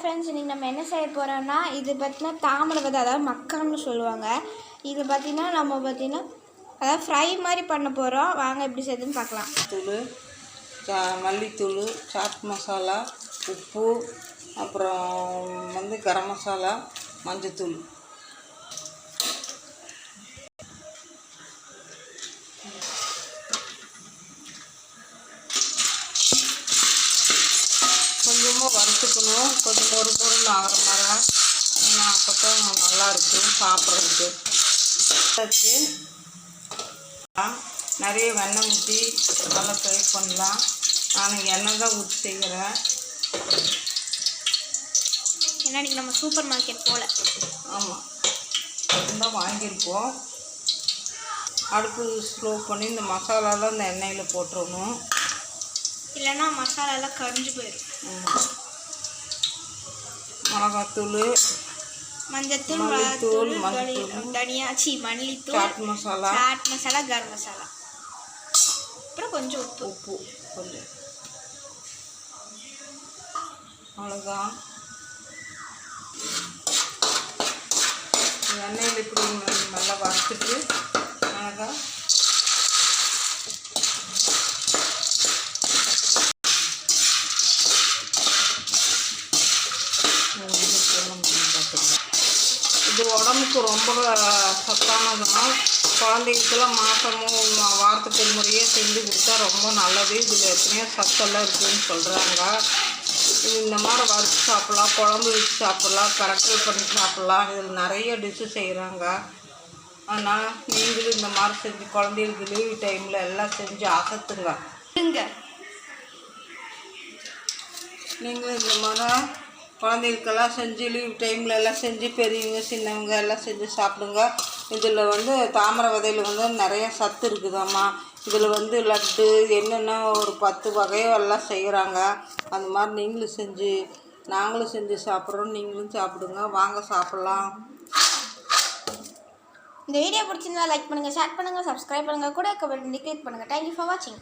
Friends இன்றைக்கி நம்ம என்ன செய்ய போகிறோம்னா இது பார்த்தீங்கன்னா தாமரை விதை அதாவது மக்கான்னு சொல்லுவாங்க. இது பார்த்திங்கன்னா நம்ம பார்த்திங்கன்னா அதாவது ஃப்ரை மாதிரி பண்ண போகிறோம் வாங்க எப்படி செய்யுதுன்னு பார்க்கலாம். தூள் சா மல்லித்தூள் சாட் மசாலா உப்பு அப்புறம் வந்து கரம் மசாலா மஞ்சத்தூள். வறுத்துக்கணும் கொஞ்சம் மொறு மொறுன்னு ஆகிற மாதிரி ஏன்னா அப்போ தான் நல்லா இருக்கும் சாப்பிட்றதுக்கு. வச்சு நிறைய வெண்ணெய் ஊற்றி நல்லா ஃப்ரை பண்ணலாம். நான் எண்ணெய் தான் ஊற்றி செய்கிறேன் ஏன்னா இன்றைக்கி நம்ம சூப்பர் மார்க்கெட் போகல ஆமாம் தான் வாங்கியிருக்கோம். அடுப்பு ஸ்லோ பண்ணி இந்த மசாலாலாம் இந்த எண்ணெயில் போட்டுறணும். இல்லைன்னா மசாலாலாம் கரிஞ்சு போயிடும். மிளகாத்தூள் மஞ்சத்தூள் மிளகாத்தூள் மஞ்சத்தூள். தனி- தனியா சி மல்லித்தூள் சாட் மசாலா. சாட் மசாலா கரம் மசாலா. அப்புறம் கொஞ்சம் உப்பு. உப்பு கொஞ்சம். அவ்வளோதான் எண்ணெயில் இப்படி நல்லா வறுத்துட்டு இது உடம்புக்கு ரொம்ப சத்தானதுனால் குழந்தைங்களுக்குலாம் மாதமும் வாரத்துக்கு ஒரு முறையே செஞ்சு கொடுத்தா ரொம்ப நல்லது. இதில் எத்தனையோ சத்தெல்லாம் இருக்குதுன்னு சொல்கிறாங்க இது இந்த மாதிரி வறுத்து சாப்பிட்லாம் குழம்பு வச்சு சாப்பிட்லாம் கரெக்டில் பண்ணி சாப்பிட்லாம். இதில் நிறைய டிஷ்ஷு செய்கிறாங்க ஆனால் நீங்களும் இந்த மாதிரி செஞ்சு குழந்தைகளுக்கு லீவு டைமில் எல்லாம் செஞ்சு அசத்துங்க. நீங்களும் இந்த மாதிரி குழந்தைகளுக்கெல்லாம் செஞ்சு லீவ் டைமில் எல்லாம் செஞ்சு பெரியவங்க சின்னவங்க எல்லாம் செஞ்சு சாப்பிடுங்க. இதில் வந்து தாமரை விதையில் வந்து நிறைய சத்து இருக்குதாம்மா. இதில் வந்து லட்டு என்னென்ன ஒரு பத்து வகையோ எல்லாம் செய்கிறாங்க அந்த மாதிரி நீங்களும் செஞ்சு நாங்களும் செஞ்சு சாப்பிட்றோம். நீங்களும் சாப்பிடுங்க. வாங்க சாப்பிட்லாம். இந்த வீடியோ பிடிச்சிருந்தா லைக் பண்ணுங்கள் ஷேர் பண்ணுங்கள் சப்ஸ்கிரைப் பண்ணுங்கள் கூட கமெண்ட் கிளிக் பண்ணுங்கள் தேங்க்யூ ஃபார் வாட்சிங்